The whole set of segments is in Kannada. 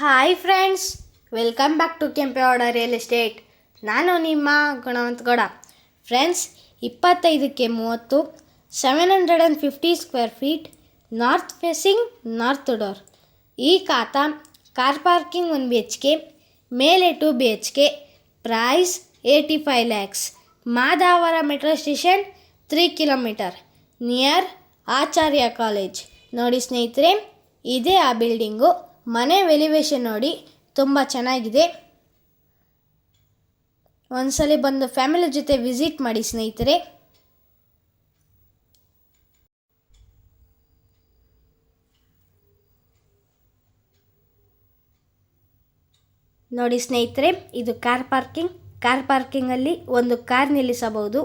Hi friends, welcome back to Kempegowda real estate. ನಾನು ನಿಮ್ಮ ಗುಣವಂತ ಗೌಡ. ಫ್ರೆಂಡ್ಸ್, ಇಪ್ಪತ್ತೈದಕ್ಕೆ ಮೂವತ್ತು, seven hundred and fifty square feet, north facing, north door. ಈ khata car parking one B H K, ಮೇಲೆ two B H K, price eighty five lakhs. Madavara metro station three kilometre. Near Acharya college. ನೋಡಿ ಸ್ನೇಹಿತರೆ, ಇದೇ ಆ ಬಿಲ್ಡಿಂಗು. ಮನೆ ವೆಲಿವೇಶನ್ ನೋಡಿ, ತುಂಬ ಚೆನ್ನಾಗಿದೆ. ಒಂದ್ಸಲಿ ಬಂದು ಫ್ಯಾಮಿಲಿ ಜೊತೆ ವಿಸಿಟ್ ಮಾಡಿ ಸ್ನೇಹಿತರೆ. ನೋಡಿ ಸ್ನೇಹಿತರೆ, ಇದು ಕಾರ್ ಪಾರ್ಕಿಂಗ್. ಕಾರ್ ಪಾರ್ಕಿಂಗಲ್ಲಿ ಒಂದು ಕಾರ್ ನಿಲ್ಲಿಸಬಹುದು.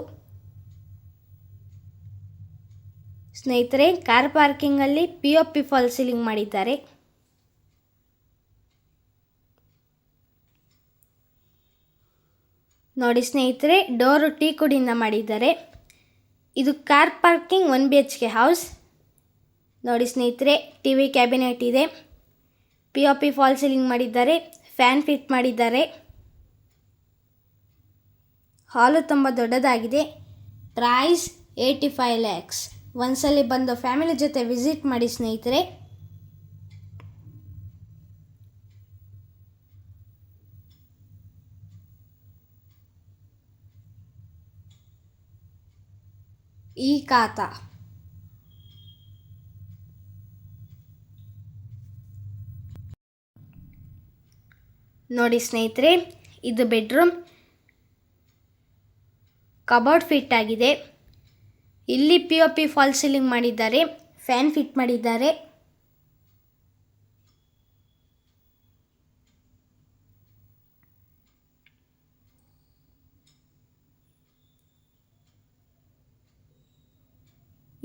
ಸ್ನೇಹಿತರೆ, car ಪಾರ್ಕಿಂಗಲ್ಲಿ P O P false ceiling ಮಾಡಿದ್ದಾರೆ. ನೋಡಿ ಸ್ನೇಹಿತರೆ, ಡೋರು ಟೀ ಕುಡಿಯಿಂದ ಮಾಡಿದ್ದಾರೆ. ಇದು car parking one B H K house. ನೋಡಿ ಸ್ನೇಹಿತರೆ, ಟಿ ವಿ ಕ್ಯಾಬಿನೆಟ್ ಇದೆ. P O P false ceiling ಮಾಡಿದ್ದಾರೆ, ಫ್ಯಾನ್ ಫಿಟ್ ಮಾಡಿದ್ದಾರೆ. ಹಾಲು ತುಂಬ ದೊಡ್ಡದಾಗಿದೆ. Price eighty five lakhs. ಒಂದ್ಸಲಿ ಬಂದು ಫ್ಯಾಮಿಲಿ ಜೊತೆ ವಿಸಿಟ್ ಮಾಡಿ ಸ್ನೇಹಿತರೆ. ಈ ಖಾತಾ ನೋಡಿ ಸ್ನೇಹಿತರೆ, ಇದು ಬೆಡ್ರೂಮ್. ಕಬೋರ್ಡ್ ಫಿಟ್ ಆಗಿದೆ. ಇಲ್ಲಿ P O P false ceiling ಮಾಡಿದ್ದಾರೆ. ಫ್ಯಾನ್ ಫಿಟ್ ಮಾಡಿದ್ದಾರೆ.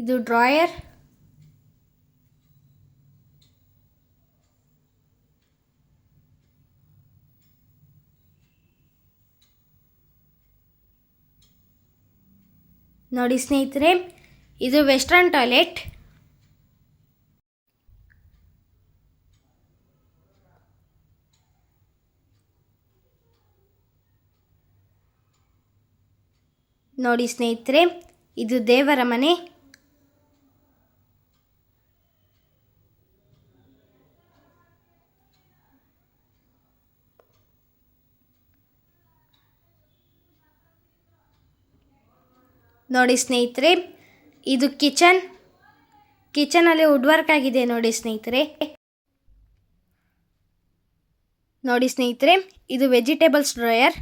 ಇದು ಡ್ರಾಯರ್. ನೋಡಿ ಸ್ನೇಹಿತರೆ ಇದು ವೆಸ್ಟರ್ನ್ ಟಾಯ್ಲೆಟ್ ನೋಡಿ ಸ್ನೇಹಿತರೆ ಇದು ದೇವರ ಮನೆ. ನೋಡಿ ಸ್ನೇಹಿತರೆ, ಇದು ಕಿಚನ್. ಕಿಚನಲ್ಲಿ ವುಡ್ ವರ್ಕ್ ಆಗಿದೆ ನೋಡಿ ಸ್ನೇಹಿತರೆ. ನೋಡಿ ಸ್ನೇಹಿತರೆ, ಇದು ವೆಜಿಟೇಬಲ್ಸ್ ಡ್ರಾಯರ್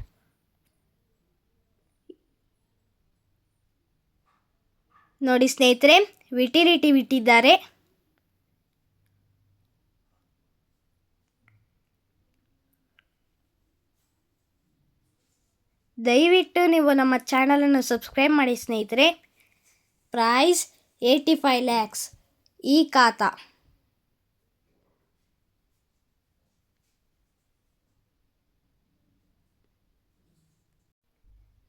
ನೋಡಿ ಸ್ನೇಹಿತರೆ ವಿಟಿಲಿಟಿ ಬಿಟ್ಟಿದ್ದಾರೆ. ದಯವಿಟ್ಟು ನೀವು ನಮ್ಮ ಚಾನಲನ್ನು ಸಬ್ಸ್ಕ್ರೈಬ್ ಮಾಡಿ ಸ್ನೇಹಿತರೆ. Price eighty five lakhs. ಈ ಖಾತಾ.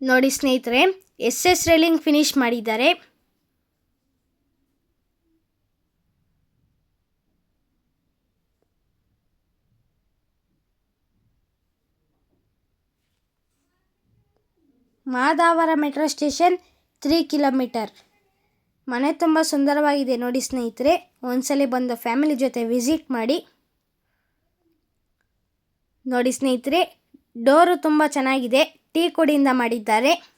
ನೋಡಿ ಸ್ನೇಹಿತರೆ, ಎಸ್ ಎಸ್ ರೇಲಿಂಗ್ ಫಿನಿಶ್ ಮಾಡಿದ್ದಾರೆ. Madavara metro station three kilometre. ಮನೆ ತುಂಬ ಸುಂದರವಾಗಿದೆ ನೋಡಿ ಸ್ನೇಹಿತರೆ. ಒಂದ್ಸಲಿ ಬಂದು ಫ್ಯಾಮಿಲಿ ಜೊತೆ ವಿಸಿಟ್ ಮಾಡಿ. ನೋಡಿ ಸ್ನೇಹಿತರೆ, ಡೋರು ತುಂಬ ಚೆನ್ನಾಗಿದೆ. ಟೀ ಕುಡಿಯಿಂದ ಮಾಡಿದ್ದಾರೆ.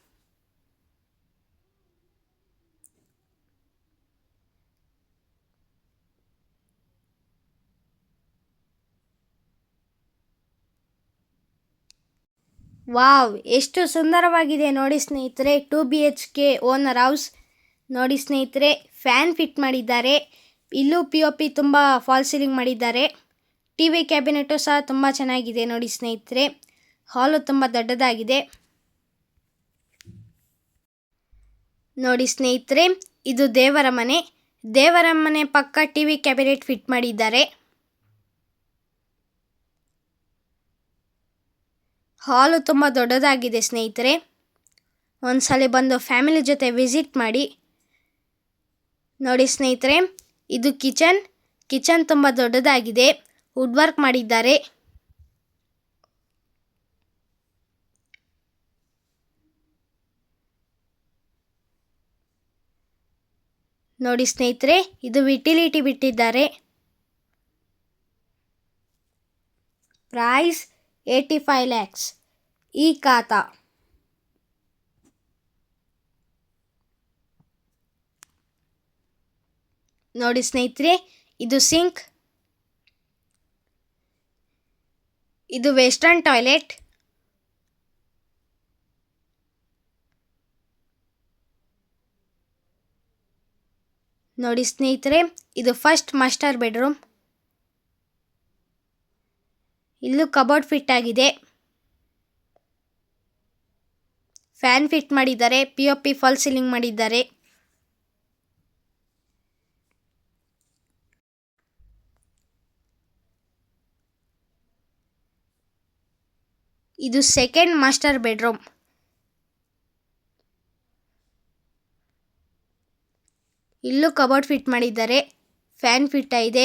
ವಾವ್, ಎಷ್ಟು ಸುಂದರವಾಗಿದೆ ನೋಡಿ ಸ್ನೇಹಿತರೆ. Two B H K owner house. ನೋಡಿ ಸ್ನೇಹಿತರೆ, ಫ್ಯಾನ್ ಫಿಟ್ ಮಾಡಿದ್ದಾರೆ. ಇಲ್ಲೂ ಪಿ ಒ ಪಿ ತುಂಬ ಫಾಲ್ ಸೀಲಿಂಗ್ ಮಾಡಿದ್ದಾರೆ. ಟಿ ವಿ ಕ್ಯಾಬಿನೆಟು ಸಹ ತುಂಬ ಚೆನ್ನಾಗಿದೆ ನೋಡಿ ಸ್ನೇಹಿತರೆ. ಹಾಲು ತುಂಬ ದೊಡ್ಡದಾಗಿದೆ. ನೋಡಿ ಸ್ನೇಹಿತರೆ, ಇದು ದೇವರ ಮನೆ. ದೇವರ ಮನೆ ಪಕ್ಕ ಟಿ ವಿ ಕ್ಯಾಬಿನೆಟ್ ಫಿಟ್ ಮಾಡಿದ್ದಾರೆ. ಹಾಲು ತುಂಬ ದೊಡ್ಡದಾಗಿದೆ ಸ್ನೇಹಿತರೆ. ಒಂದ್ಸಲಿ ಬಂದು ಫ್ಯಾಮಿಲಿ ಜೊತೆ ವಿಸಿಟ್ ಮಾಡಿ. ನೋಡಿ ಸ್ನೇಹಿತರೆ, ಇದು ಕಿಚನ್. ಕಿಚನ್ ತುಂಬ ದೊಡ್ಡದಾಗಿದೆ. ವುಡ್ ವರ್ಕ್ ಮಾಡಿದ್ದಾರೆ. ನೋಡಿ ಸ್ನೇಹಿತರೆ, ಇದು ವಿಟಿಲಿಟಿ ಬಿಟ್ಟಿದ್ದಾರೆ. ಪ್ರೈಸ್ ಏಯ್ಟಿ ಫೈವ್ ಲ್ಯಾಕ್ಸ್ ಈ ಖಾತಾ. ನೋಡಿ ಸ್ನೇಹಿತರೆ, ಇದು ಸಿಂಕ್. ಇದು ವೆಸ್ಟರ್ನ್ ಟಾಯ್ಲೆಟ್. ನೋಡಿ ಸ್ನೇಹಿತರೆ, ಇದು ಫಸ್ಟ್ ಮಾಸ್ಟರ್ ಬೆಡ್ರೂಮ್. ಇಲ್ಲೂ ಕಬೋರ್ಡ್ ಫಿಟ್ ಆಗಿದೆ. ಫ್ಯಾನ್ ಫಿಟ್ ಮಾಡಿದ್ದಾರೆ ಪಿ ಫಾಲ್ ಸೀಲಿಂಗ್ ಮಾಡಿದ್ದಾರೆ. ಇದು ಸೆಕೆಂಡ್ ಮಾಸ್ಟರ್ ಬೆಡ್ರೂಮ್ ಇಲ್ಲೂ ಕಬೋರ್ಡ್ ಫಿಟ್ ಮಾಡಿದ್ದಾರೆ, ಫ್ಯಾನ್ ಫಿಟ್ ಆಗಿದೆ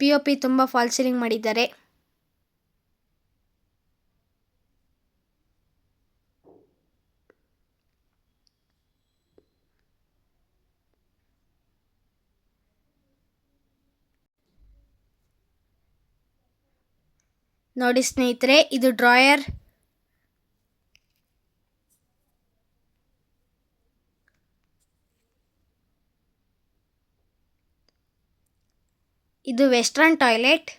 ಪಿ ಒ ಪಿ ತುಂಬ ಫಾಲ್ ಸೀಲಿಂಗ್ ಮಾಡಿದ್ದಾರೆ. ನೋಡಿ ಸ್ನೇಹಿತರೆ ಇದು ಡ್ರಾಯರ್. ಇದು ವೆಸ್ಟರ್ನ್ ಟಾಯ್ಲೆಟ್.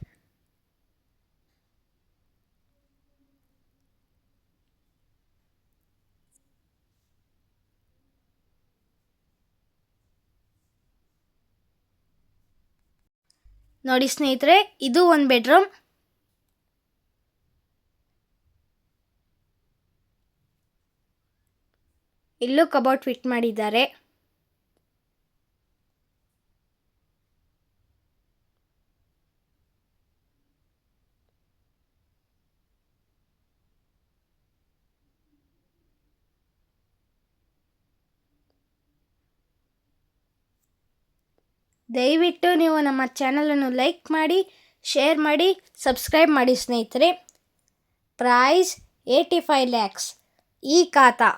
ನೋಡಿ ಸ್ನೇಹಿತರೆ ಇದು ಒಂದು ಬೆಡ್ರೂಮ್. ಇಲ್ಲೂ ಕಬೋರ್ಡ್ ಫಿಟ್ ಮಾಡಿದ್ದಾರೆ. ದಯವಿಟ್ಟು ನೀವು ನಮ್ಮ ಚಾನಲನ್ನು ಲೈಕ್ ಮಾಡಿ, ಶೇರ್ ಮಾಡಿ, ಸಬ್ಸ್ಕ್ರೈಬ್ ಮಾಡಿ ಸ್ನೇಹಿತರೆ. Price eighty five lakhs. ಈ ಖಾತಾ.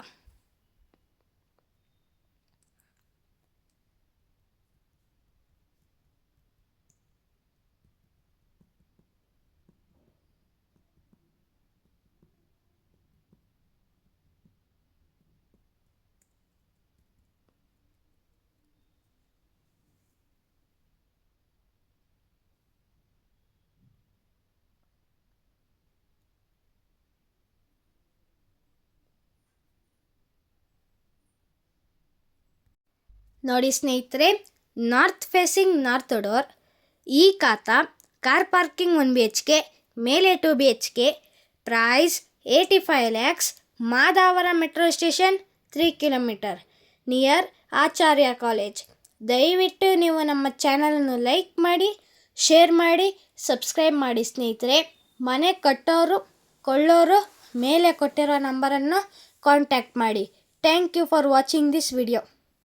ನೋಡಿ ಸ್ನೇಹಿತರೆ, ನಾರ್ತ್ ಫೇಸಿಂಗ್ ನಾರ್ತ್ ಡೋರ್, ಈ khata car parking one B H K ಮೇಲೆ two B H K price eighty five lakhs, Madavara metro station three kilometre, near Acharya college. ದಯವಿಟ್ಟು ನೀವು ನಮ್ಮ ಚಾನಲನ್ನು ಲೈಕ್ ಮಾಡಿ, ಶೇರ್ ಮಾಡಿ, ಸಬ್ಸ್ಕ್ರೈಬ್ ಮಾಡಿ ಸ್ನೇಹಿತರೆ. ಮನೆ ಕಟ್ಟೋರು, ಕೊಳ್ಳೋರು, ಮೇಲೆ ಕೊಟ್ಟಿರೋ ನಂಬರನ್ನು ಕಾಂಟ್ಯಾಕ್ಟ್ ಮಾಡಿ. Thank you for watching this video.